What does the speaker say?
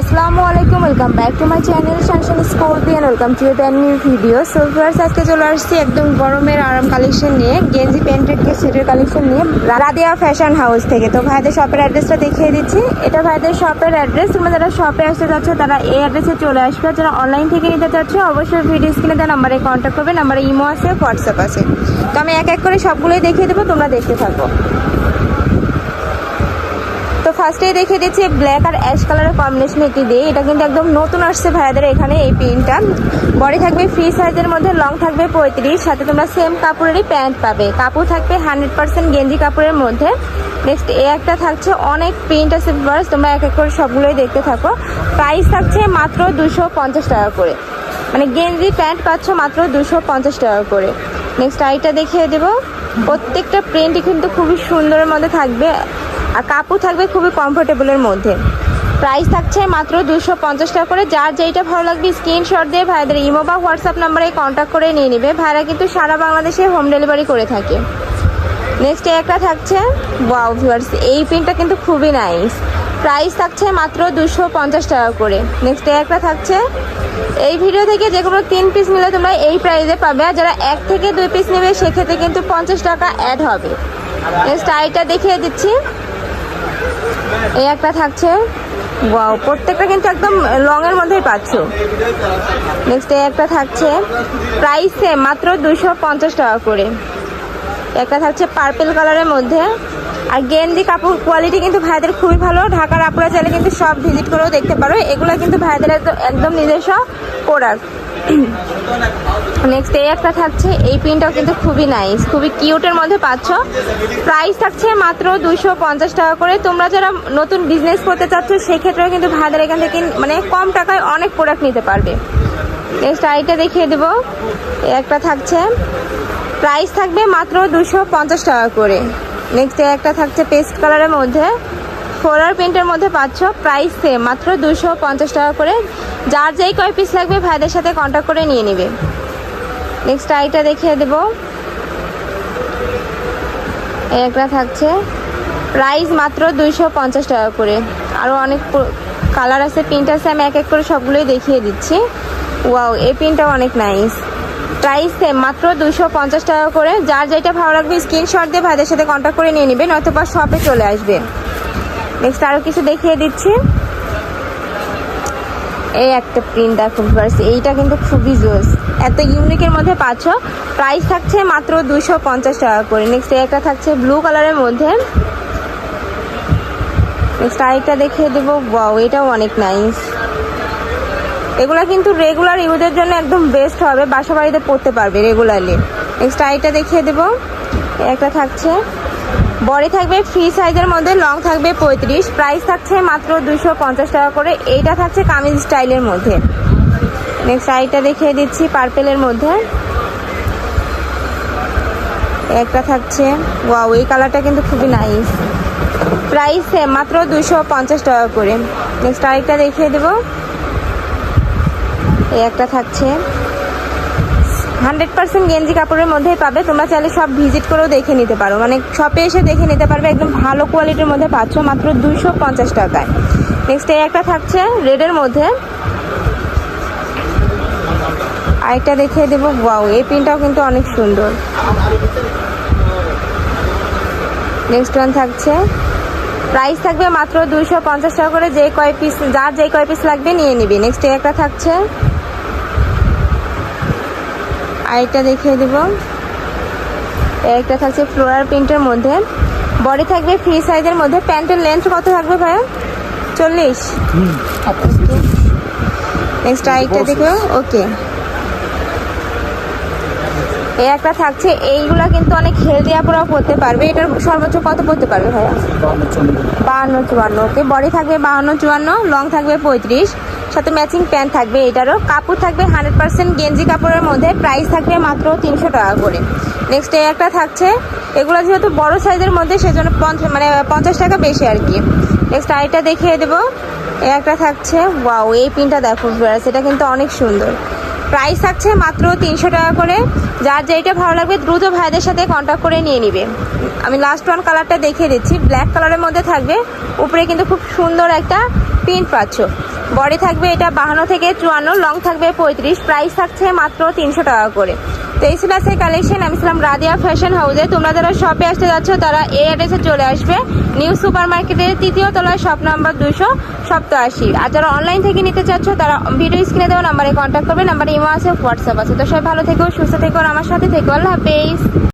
আসসালামু আলাইকুম welcome back to my channel শানশান স্কোরপি and welcome to ban new video so viewers আজকে চলে আসছি একদম গরমের আরাম কালেকশন নিয়ে, গেঞ্জি প্যান্টের কে সেটের কালেকশন নিয়ে, রাদিয়া ফ্যাশন হাউস থেকে। তো ভাইদের শপের অ্যাড্রেসটা দেখিয়ে দিচ্ছি। এটা ভাইদের শপের অ্যাড্রেস তোমরা যারা শপে আসতে যাচ্ছ তারা এই অ্যাড্রেসে চলে আসবে। যারা অনলাইন থেকে নিতে চাচ্ছ, অবশ্যই ভিডিও স্ক্রিনে দেওয়া নাম্বারে কন্ট্যাক্ট করবে। নাম্বারে ইমো আছে হোয়াটসঅ্যাপ আছে। তো আমি এক এক করে সবগুলোই দেখিয়ে দেবো, তোমরা দেখতে থাকো। তো ফার্স্টেই দেখিয়ে দিচ্ছি ব্ল্যাক আর অ্যাশ কালারের কম্বিনেশন একটি দিয়ে। এটা কিন্তু একদম নতুন আসছে ভাইয়াদের এখানে এই প্রিন্টটা। বডি থাকবে ফ্রি সাইজের মধ্যে লং থাকবে পঁয়ত্রিশ, সাথে তোমরা সেম কাপড়েরই প্যান্ট পাবে। কাপড় থাকবে হান্ড্রেড পার্সেন্ট গেঞ্জি কাপড়ের মধ্যে। নেক্সট এ একটা থাকছে অনেক প্রিন্ট আছে বাস তোমরা এক এক করে সবগুলোই দেখতে থাকো। প্রাইস থাকছে মাত্র দুশো পঞ্চাশ টাকা করে। মানে গেঞ্জি প্যান্ট পাচ্ছ মাত্র দুশো পঞ্চাশ টাকা করে। নেক্সট আইটা দেখিয়ে দেবো। প্রত্যেকটা প্রিন্টই কিন্তু খুবই সুন্দরের মধ্যে থাকবে। আর কাপড় থাকবে খুবই কমফোর্টেবলের মধ্যে। প্রাইস থাকছে মাত্র দুশো পঞ্চাশ টাকা করে। যার যেইটা ভালো লাগবে স্ক্রিনশট দিয়ে ভাইদের ইমো বা হোয়াটসঅ্যাপ নাম্বারে কন্ট্যাক্ট করে নিয়ে নেবে। ভাইরা কিন্তু সারা বাংলাদেশে হোম ডেলিভারি করে থাকে। নেক্সট একটা থাকছে। ওয়াও ভিউয়ার্স এই প্রিন্টটা কিন্তু খুবই নাইস প্রাইস থাকছে মাত্র দুশো পঞ্চাশ টাকা করে। নেক্সট একটা থাকছে। এই ভিডিও থেকে যে কোনো তিন পিস নিলে তোমরা এই প্রাইসে পাবে। আর যারা এক থেকে দুই পিস নেবে, সেক্ষেত্রে কিন্তু পঞ্চাশ টাকা অ্যাড হবে। নেক্সট আইটা দেখিয়ে দিচ্ছি। এই একটা থাকছে। ওয়াও প্রত্যেকটা কিন্তু একদম লং এর মধ্যেই পাচ্ছ। নেক্সট এই একটা থাকছে প্রাইস সেম মাত্র দুশো পঞ্চাশ টাকা করে। একটা থাকছে পার্পেল কালারের মধ্যে। আর গেঞ্জি কাপড় কোয়ালিটি কিন্তু ভাইদের খুবই ভালো। ঢাকার আপুরা চাইলে কিন্তু সব ভিজিট করেও দেখতে পারো। এগুলো কিন্তু ভাইদের একদম- নিজস্ব প্রোডাক্ট নেক্সট এই একটা থাকছে। এই প্রিন্টটাও কিন্তু খুবই নাইস খুবই কিউটের মধ্যে পাচ্ছ। প্রাইস থাকছে মাত্র দুশো পঞ্চাশ টাকা করে। তোমরা যারা নতুন বিজনেস করতে চাচ্ছ, সেক্ষেত্রেও কিন্তু ভাইদের এখান থেকে মানে কম টাকায় অনেক প্রোডাক্ট নিতে পারবে। নেক্সট আইটা দেখিয়ে দেবো। একটা থাকছে। প্রাইস থাকবে মাত্র দুশো পঞ্চাশ টাকা করে। নেক্সট একটা থাকছে পেস্ট কালারের মধ্যে। ফোলার প্রিন্টের মধ্যে পাচ্ছ প্রাইস সেম মাত্র দুশো পঞ্চাশ টাকা করে। যার যেই কয় পিস লাগবে ভাইদের সাথে কন্ট্যাক্ট করে নিয়ে নেবে। নেক্সট আইটা দেখিয়ে দেব। একটা থাকছে। প্রাইস মাত্র দুইশো পঞ্চাশ টাকা করে। আরও অনেক কালার আছে প্রিন্ট আছে, আমি এক এক করে সবগুলোই দেখিয়ে দিচ্ছি। ওয়াও এই প্রিন্টটাও অনেক নাইস প্রাইস সেম মাত্র দুশো পঞ্চাশ টাকা করে। যার যেটা ভালো লাগবে, স্ক্রিনশট দিয়ে ভাইদের সাথে কন্ট্যাক্ট করে নিয়ে নেবে নয়তো বা শপে চলে আসবে। নেক্সট আরও কিছু দেখিয়ে দিচ্ছি। এই একটা প্রিন্ট দেখো এইটা কিন্তু খুবই জোস। এত ইউনিকের মধ্যে পাচ্ছ। প্রাইস থাকছে মাত্র দুশো পঞ্চাশ টাকা করে। নেক্সট এই একটা থাকছে ব্লু কালারের মধ্যে। নেক্সট আরেকটা দেখিয়ে দেবো। ওয়াও এটাও অনেক নাইস এগুলো কিন্তু রেগুলার ইউজের জন্য একদম বেস্ট হবে। বাসা বাড়িতে পড়তে পারবে রেগুলারলি নেক্সট আরেকটা দেখিয়ে দেবো। একটা থাকছে। বডি থাকবে ফ্রি সাইজের মধ্যে লং থাকবে পঁয়ত্রিশ। প্রাইস থাকছে মাত্র দুশো পঞ্চাশ টাকা করে। এইটা থাকছে কামিজ স্টাইলের মধ্যে। নেক্সট আইটা দেখিয়ে দিচ্ছি পার্পেলের মধ্যে। একটা থাকছে। ওয়াও এই কালারটা কিন্তু খুবই নাইস প্রাইস মাত্র দুশো পঞ্চাশ টাকা করে। নেক্সট আরেকটা দেখিয়ে দেবো। এই একটা থাকছে। হান্ড্রেড পার্সেন্ট গেঞ্জি কাপড়ের মধ্যেই পাবে। তোমরা চাইলে সব ভিজিট করেও দেখে নিতে পারো। মানে শপে এসে দেখে নিতে পারবে, একদম ভালো কোয়ালিটির মধ্যে পাচ্ছ মাত্র দুইশো পঞ্চাশ টাকায়। নেক্সট এই একটা থাকছে রেডের মধ্যে। আরেকটা দেখিয়ে দেবো। ওয়াও এই প্রিন্টটাও কিন্তু অনেক সুন্দর। নেক্সট ওয়ান থাকছে। প্রাইস থাকবে মাত্র দুইশো পঞ্চাশ টাকা করে। যে কয় পিস যার যে কয় পিস লাগবে নিয়ে নিবি। নেক্সট একটা থাকছে। আরেকটা দেখিয়ে দেব। একটা থাকছে ফ্লোরার প্রিন্টের মধ্যে। বডি থাকবে ফ্রি সাইজের মধ্যে। প্যান্টের লেন্থ কত থাকবে ভাইয়া? চল্লিশ। নেক্সট আরেকটা দেখো। ওকে এই একটা থাকছে। এইগুলা কিন্তু অনেক হেলদি আপুরাও পড়তে পারবে। এটার সর্বোচ্চ কত পড়তে পারবে ভাইয়া? বাহান্ন চুয়ান্ন। ওকে বডি থাকবে বাহান্ন চুয়ান্ন লং থাকবে পঁয়ত্রিশ। সাথে ম্যাচিং প্যান্ট থাকবে এটারও। কাপড় থাকবে হান্ড্রেড পার্সেন্ট গেঞ্জি কাপড়ের মধ্যে প্রাইস থাকবে মাত্র তিনশো টাকা করে। নেক্সট এই একটা থাকছে এগুলো যেহেতু বড় সাইজের মধ্যে সেজন্য পঞ্চাশ মানে পঞ্চাশ টাকা বেশি আর কি। নেক্সট আইটা দেখিয়ে দেবো। এই একটা থাকছে ওয়াও এই পিনটা দেখো ভিউয়ার্স, এটা কিন্তু অনেক সুন্দর। প্রাইস থাকছে মাত্র তিনশো টাকা করে। যার যেইটা ভালো লাগবে দ্রুত ভাইদের সাথে কন্ট্যাক্ট করে নিয়ে নিবে। আমি লাস্ট ওয়ান কালারটা দেখিয়ে দিচ্ছি ব্ল্যাক কালারের মধ্যে থাকবে। উপরে কিন্তু খুব সুন্দর একটা প্রিন্ট পাচ্ছ। বডি থাকবে এটা বাহান্ন থেকে চুয়ান্ন, লং থাকবে পঁয়ত্রিশ। প্রাইস থাকছে মাত্র তিনশো টাকা করে। তো এই ছিল আজকের কালেকশন আমি ছিলাম রাদিয়া ফ্যাশন হাউসে তোমরা যারা শপে আসতে যাচ্ছ, তারা এই অ্যাড্রেসে চলে আসবে। নিউ সুপার মার্কেটের তৃতীয় তলায় শপ নাম্বার দুশো সপ্তাশি। আর যারা অনলাইন থেকে নিতে চাচ্ছ, তারা ভিডিও স্ক্রিনে দেওয়া নাম্বারে কন্ট্যাক্ট করবে। নাম্বারে ইমো আছে হোয়াটসঅ্যাপ আছে। তো সবাই ভালো থেকো, সুস্থ থেকো আমার সাথে থেকো। আল্লাহ হাফেজ।